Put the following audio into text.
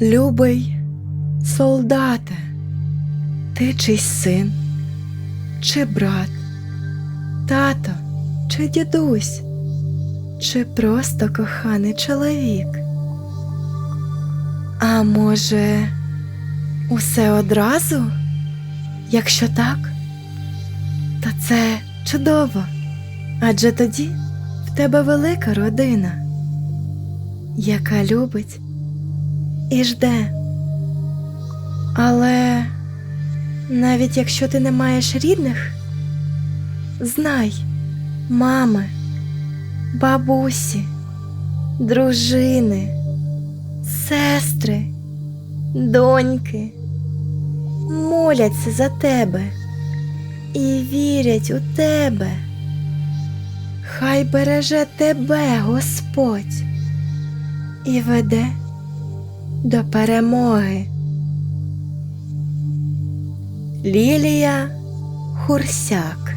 Любий солдате, ти чийсь син, чи брат, тато, чи дідусь, чи просто коханий чоловік? А може, усе одразу? Якщо так, то це чудово, адже тоді в тебе велика родина, яка любить і жде. Але навіть якщо ти не маєш рідних, знай, мами, бабусі, дружини, сестри, доньки моляться за тебе і вірять у тебе. Хай береже тебе Господь і веде до перемоги. Лілія Хурсяк